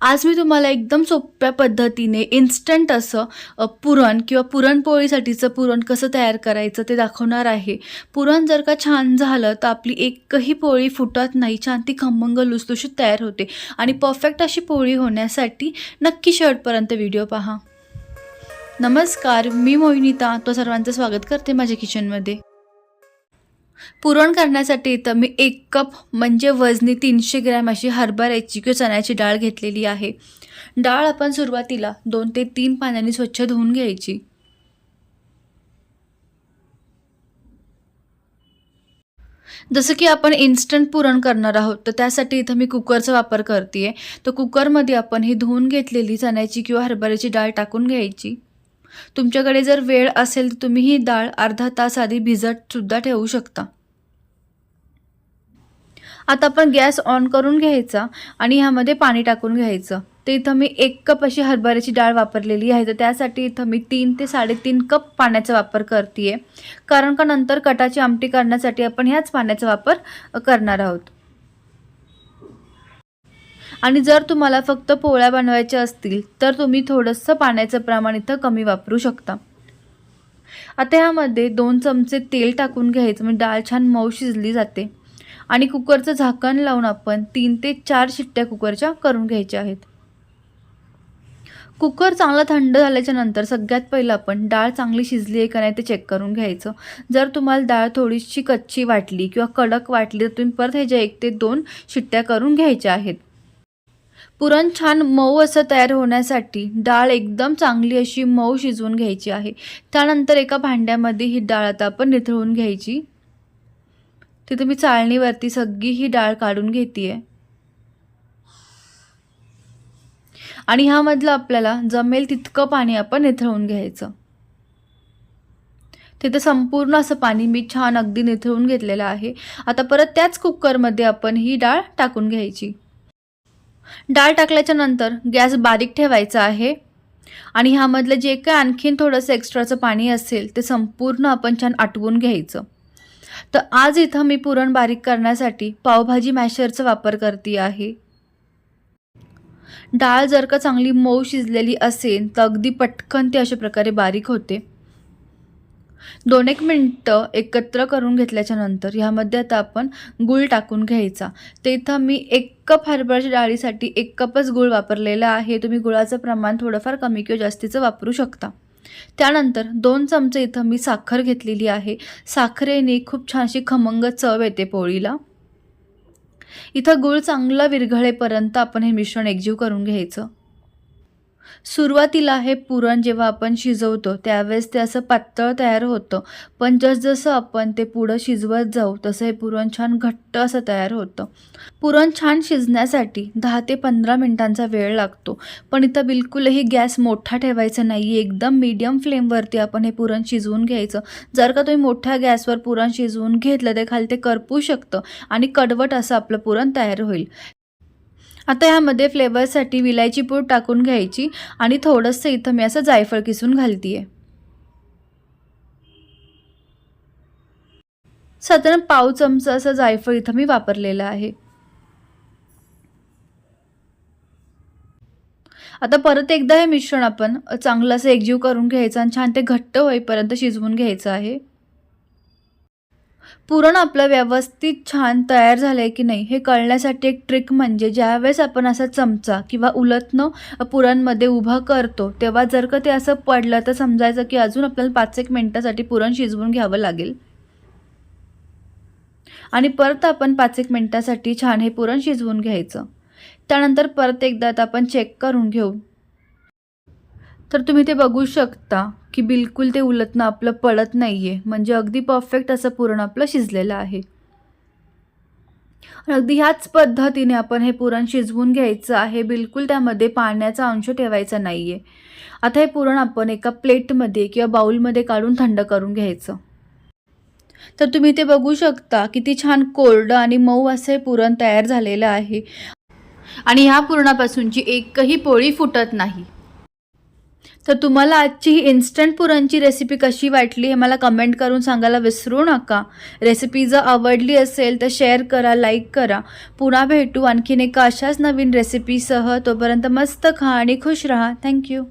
आज मी तुम्हाला एकदम सोप्या पद्धतीने इन्स्टंट असं पुरण किंवा पुरणपोळीसाठीचं पुरण कसं तयार करायचं ते दाखवणार आहे. पुरण जर का छान झालं तर आपली एकही पोळी फुटत नाही छान ती खमंग लुसलुशीत तयार होते. आणि परफेक्ट अशी पोळी होण्यासाठी नक्की शेवटपर्यंत व्हिडिओ पहा. नमस्कार मी मोहिनीता. तो सर्वांचं स्वागत करते माझ्या किचनमध्ये पुरण करण्यासाठी इथं मी एक कप म्हणजे वजनी तीनशे ग्रॅम अशी हरभऱ्याची किंवा चण्याची डाळ घेतलेली आहे. डाळ आपण सुरुवातीला दोन ते तीन पाण्याने स्वच्छ धुवून घ्यायची. जसं की आपण इन्स्टंट पुरण करणार आहोत तर त्यासाठी इथं मी कुकरचा वापर करते आहे तर कुकरमध्ये आपण ही धुवून घेतलेली चण्याची किंवा हरभऱ्याची डाळ टाकून घ्यायची. तुमच्याकडे जर वेळ असेल तर तुम्ही ही डाळ अर्धा तास आधी भिजतसुद्धा ठेवू शकता. आता आपण गॅस ऑन करून घ्यायचा आणि ह्यामध्ये पाणी टाकून घ्यायचं. ते इथं मी एक कप अशी हरभऱ्याची डाळ वापरलेली आहे. तर त्यासाठी इथं मी तीन ते साडेतीन कप पाण्याचा वापर करते आहे कारण का नंतर कटाची आमटी करण्यासाठी आपण ह्याच पाण्याचा वापर करणार आहोत. आणि जर तुम्हाला फक्त पोळ्या बनवायच्या असतील तर तुम्ही थोडंसं पाण्याचं प्रमाण इथं कमी वापरू शकता. आता ह्यामध्ये दोन चमचे तेल टाकून घ्यायचं म्हणजे डाळ छान मऊ शिजली जाते. आणि कुकरचं झाकण लावून आपण तीन ते चार शिट्ट्या कुकरच्या करून घ्यायच्या आहेत. कुकर चांगला थंड झाल्याच्यानंतर सगळ्यात पहिलं आपण डाळ चांगली शिजली आहे का नाही ते चेक करून घ्यायचं. जर तुम्हाला डाळ थोडीशी कच्ची वाटली किंवा कडक वाटली तर तुम्ही परत ह्याच्या एक ते दोन शिट्ट्या करून घ्यायच्या आहेत. पुरण छान मऊ असं तयार होण्यासाठी डाळ एकदम चांगली अशी मऊ शिजवून घ्यायची आहे. त्यानंतर एका भांड्यामध्ये ही डाळ आता आपण निथळून घ्यायची. तिथे मी चाळणीवरती सगळी ही डाळ काढून घेते आणि ह्यामधलं आपल्याला जमेल तितकं पाणी आपण निथळून घ्यायचं. तिथे संपूर्ण असं पाणी मी छान अगदी निथळून घेतलेलं आहे. आता परत त्याच कुकरमध्ये आपण ही डाळ टाकून घ्यायची. डाळ टाकल्याच्या नंतर गॅस बारीक ठेवायचा आहे. आणि ह्यामधलं जे काय आणखीन थोडंसं एक्स्ट्राचं पाणी असेल ते संपूर्ण आपण छान आटवून घ्यायचं. तर आज इथं मी पुरण बारीक करण्यासाठी पावभाजी मॅशरचा वापर करते आहे. डाळ जर का चांगली मऊ शिजलेली असेल तर अगदी पटकन ते अशा प्रकारे बारीक होते. दोन एक मिनटं एकत्र करून घेतल्याच्या नंतर ह्यामध्ये आता आपण गूळ टाकून घ्यायचा. ते इथं मी एक कप हरभराच्या डाळीसाठी एक कपच गूळ वापरलेला आहे. तुम्ही गुळाचं प्रमाण थोडंफार कमी किंवा जास्तीचं वापरू शकता. त्यानंतर दोन चमचे इथं मी साखर घेतलेली आहे. साखरेने खूप छानशी खमंग चव येते पोळीला. इथं गूळ चांगला विरघळेपर्यंत आपण हे मिश्रण एकजीव करून घ्यायचं. सुरुवातीला हे पुरण जेव्हा आपण शिजवतो त्यावेळेस ते असं पातळ तयार होतं. पण जसजसं आपण ते पुढं शिजवत जाऊ तसं हे पुरण छान घट्ट असं तयार होतं. पुरण छान शिजण्यासाठी दहा ते पंधरा मिनिटांचा वेळ लागतो. पण इथं बिलकुलही गॅस मोठा ठेवायचा नाही एकदम मीडियम फ्लेमवरती आपण हे पुरण शिजवून घ्यायचं. जर का तुम्ही मोठ्या गॅसवर पुरण शिजवून घेतलं तर खाली ते करपू शकतं आणि कडवट असं आपलं पुरण तयार होईल. आता ह्यामध्ये फ्लेवरसाठी विलायची पूड टाकून घ्यायची आणि थोडंसं इथं मी असं जायफळ किसून घालते आहे साधारण पाव चमचा असं जायफळ इथं मी वापरलेलं आहे. आता परत एकदा हे मिश्रण आपण चांगलं असं एकजीव करून घ्यायचं आणि छान ते घट्ट होईपर्यंत शिजवून घ्यायचं आहे. पुरण आपलं व्यवस्थित छान तयार झालं आहे की नाही हे कळण्यासाठी एक ट्रिक म्हणजे ज्यावेळेस आपण असा चमचा किंवा उलटणं पुरणमध्ये उभं करतो तेव्हा जर का ते असं पडलं तर समजायचं की अजून आपल्याला पाच एक मिनटासाठी पुरण शिजवून घ्यावं लागेल. आणि परत आपण पाच एक मिनटासाठी छान हे पुरण शिजवून घ्यायचं. त्यानंतर परत एकदा आपण चेक करून घेऊ. तर तुम्ही ते बघू शकता की बिलकुल ते उलटणं आपलं पडत नाही आहे म्हणजे अगदी परफेक्ट असं पुरण आपलं शिजलेलं आहे. अगदी ह्याच पद्धतीने आपण हे पुरण शिजवून घ्यायचं आहे. बिलकुल त्यामध्ये पाण्याचा अंश ठेवायचा नाही आहे आता हे पुरण आपण एका प्लेटमध्ये किंवा बाऊलमध्ये काढून थंड करून घ्यायचं. तर तुम्ही ते बघू शकता किती छान कोरडं आणि मऊ असं हे पुरण तयार झालेलं आहे. आणि ह्या पुरणापासूनची एकही पोळी फुटत नाही. तर तुम्हाला आजची ही इन्स्टंट पुरणची रेसिपी कशी वाटली हे मला कमेंट करून सांगायला विसरू नका. रेसिपी जर आवडली असेल तर शेअर करा लाईक करा. पुन्हा भेटू आणखीन एका अशाच नवीन रेसिपीसह तोपर्यंत मस्त खा आणि खुश राहा. थँक्यू